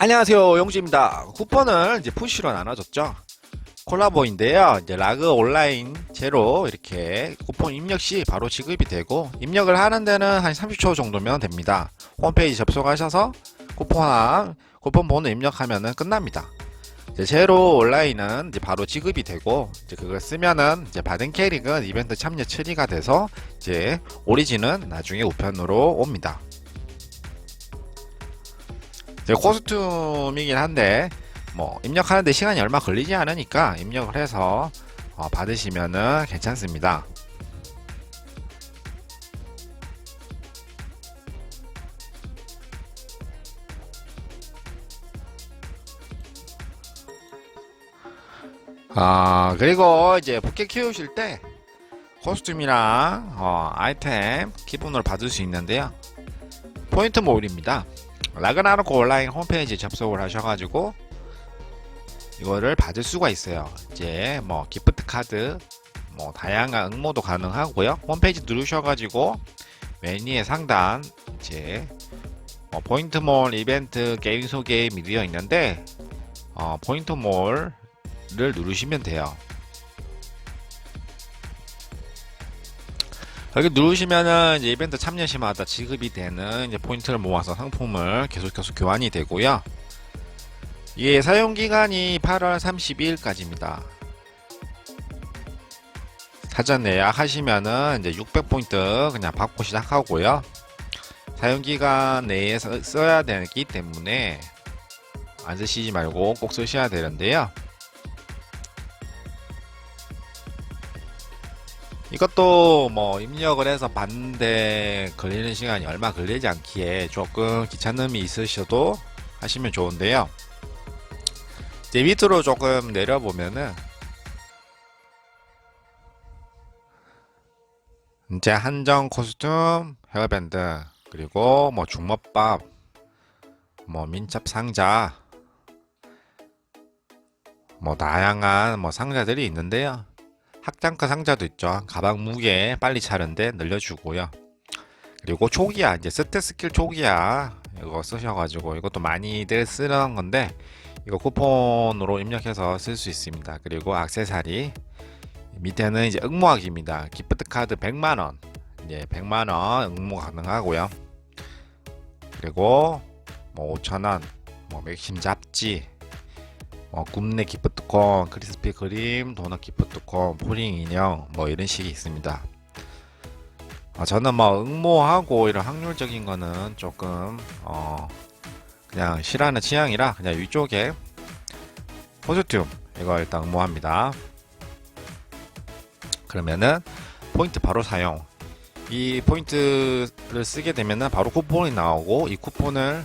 안녕하세요 용주입니다. 쿠폰을 이제 푸시로 나눠줬죠. 콜라보인데요. 이제 라그 온라인 제로 이렇게 쿠폰 입력 시 바로 지급이 되고 입력을 하는 데는 한 30초 정도면 됩니다. 홈페이지 접속하셔서 쿠폰함 쿠폰 번호 입력하면은 끝납니다. 제로 온라인은 이제 바로 지급이 되고 이제 그걸 쓰면은 이제 받은 캐릭은 이벤트 참여 처리가 돼서 이제 오리진은 나중에 우편으로 옵니다 코스튬이긴 한데 뭐 입력하는데 시간이 얼마 걸리지 않으니까 입력을 해서 어, 받으시면은 괜찮습니다. 아 그리고 이제 포켓 키우실 때 코스튬이랑 어, 아이템 기본으로 받을 수 있는데요. 포인트 모을입니다. 라그나로크 온라인 홈페이지 접속을 하셔가지고 이거를 받을 수가 있어요. 이제 뭐 기프트 카드, 뭐 다양한 응모도 가능하고요. 홈페이지 누르셔가지고 메뉴의 상단 이제 어, 포인트몰 이벤트 게임 소개 미디어 있는데 어, 포인트몰을 누르시면 돼요. 여기 누르시면은 이제 이벤트 참여 시마다 지급이 되는 이제 포인트를 모아서 상품을 계속 계속 교환이 되고요. 이게 사용 기간이 8월 32일까지입니다. 사전 예약하시면은 이제 600포인트 그냥 받고 시작하고요. 사용 기간 내에 써- 써야 되기 때문에 안 쓰시지 말고 꼭 쓰셔야 되는데요. 이것도 뭐 입력을 해서 받는데 걸리는 시간이 얼마 걸리지 않기에 조금 귀찮음이 있으셔도 하시면 좋은데요. 이제 밑으로 조금 내려보면은 이제 한정 코스튬, 헤어밴드, 그리고 뭐 중먹밥, 뭐 민첩 상자, 뭐 다양한 뭐 상자들이 있는데요. 학장가 상자도 있죠. 가방 무게 빨리 차는데 늘려주고요. 그리고 초기화 이제 스탯 스킬 초기화 이거 쓰셔가지고 이것도 많이들 쓰는 건데 이거 쿠폰으로 입력해서 쓸 수 있습니다. 그리고 악세사리 밑에는 이제 응모하기입니다. 기프트 카드 100만 원 이제 100만 원 응모 가능하고요. 그리고 뭐 5천 원, 뭐 맥심 잡지, 뭐 굽네 기프트콘, 크리스피 그림, 도넛 기프트콘, 푸딩 인형 뭐 이런 식이 있습니다. 어, 저는 뭐 응모하고 이런 확률적인 거는 조금 어 그냥 싫어하는 취향이라 그냥 위쪽에 포스튬 이거 일단 응모합니다. 그러면은 포인트 바로 사용. 이 포인트를 쓰게 되면은 바로 쿠폰이 나오고 이 쿠폰을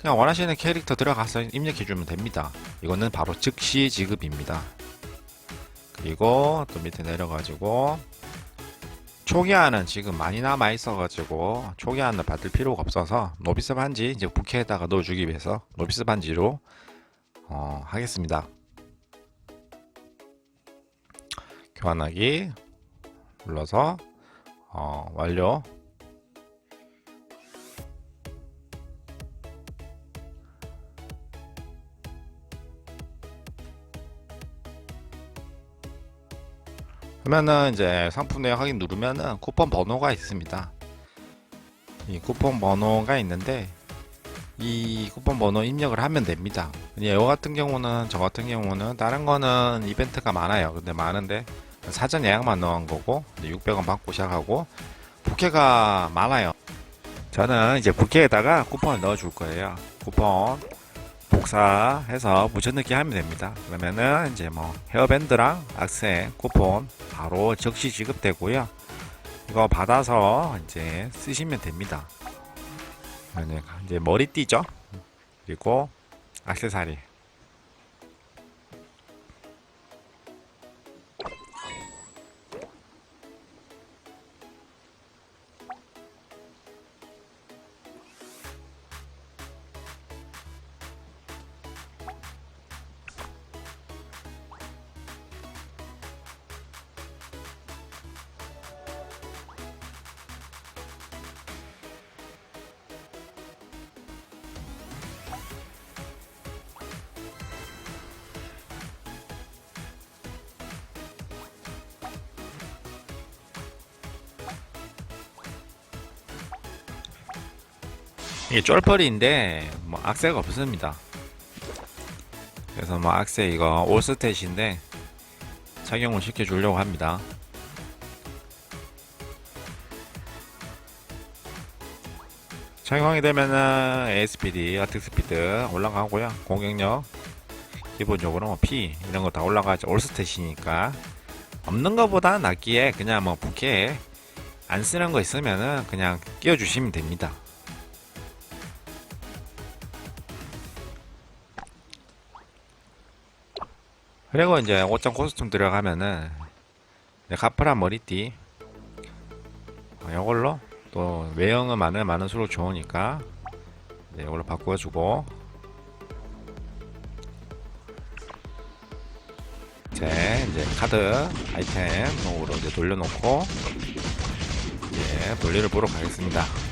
그냥 원하시는 캐릭터 들어가서 입력해주면 됩니다. 이거는 바로 즉시 지급입니다. 그리고 또 밑에 내려가지고 초기화는 지금 많이 남아 있어가지고 초기화는 받을 필요가 없어서 노비스 반지 이제 부캐에다가 넣어주기 위해서 노비스 반지로 어, 하겠습니다. 교환하기 눌러서 어, 완료. 그러면은 이제 상품 내역 확인 누르면은 쿠폰 번호가 있습니다. 이 쿠폰 번호가 있는데 이 쿠폰 번호 입력을 하면 됩니다. 이거 같은 경우는 저 같은 경우는 다른 거는 이벤트가 많아요. 근데 많은데 사전 예약만 넣은 거고 600원 받고 시작하고 부캐가 많아요. 저는 이제 부캐에다가 쿠폰을 넣어 줄 거예요. 쿠폰 복사해서 붙여넣기 하면 됩니다. 그러면은 이제 뭐 헤어밴드랑 악세 쿠폰 바로 즉시 지급되고요. 이거 받아서 이제 쓰시면 됩니다. 이제 머리띠죠. 그리고 악세사리. 이게 쫄벌이인데 뭐 악세가 없습니다. 그래서 뭐 악세 이거 올스탯인데 착용을 시켜주려고 합니다. 착용하게 되면은 ASPD, 어택 스피드 올라가고요. 공격력 기본적으로 뭐 P 이런 거 다 올라가죠. 올스탯이니까 없는 것보다 낫기에 그냥 뭐 부캐 안 쓰는 거 있으면은 그냥 끼워주시면 됩니다. 그리고 이제 옷장 코스튬 들어가면은 네, 카프란 머리띠 어, 이걸로 또 외형은 많은 많을수록 좋으니까 네, 이걸로 바꿔주고 이제 이제 카드 아이템으로 이제 돌려놓고 예 볼일을 보러 가겠습니다.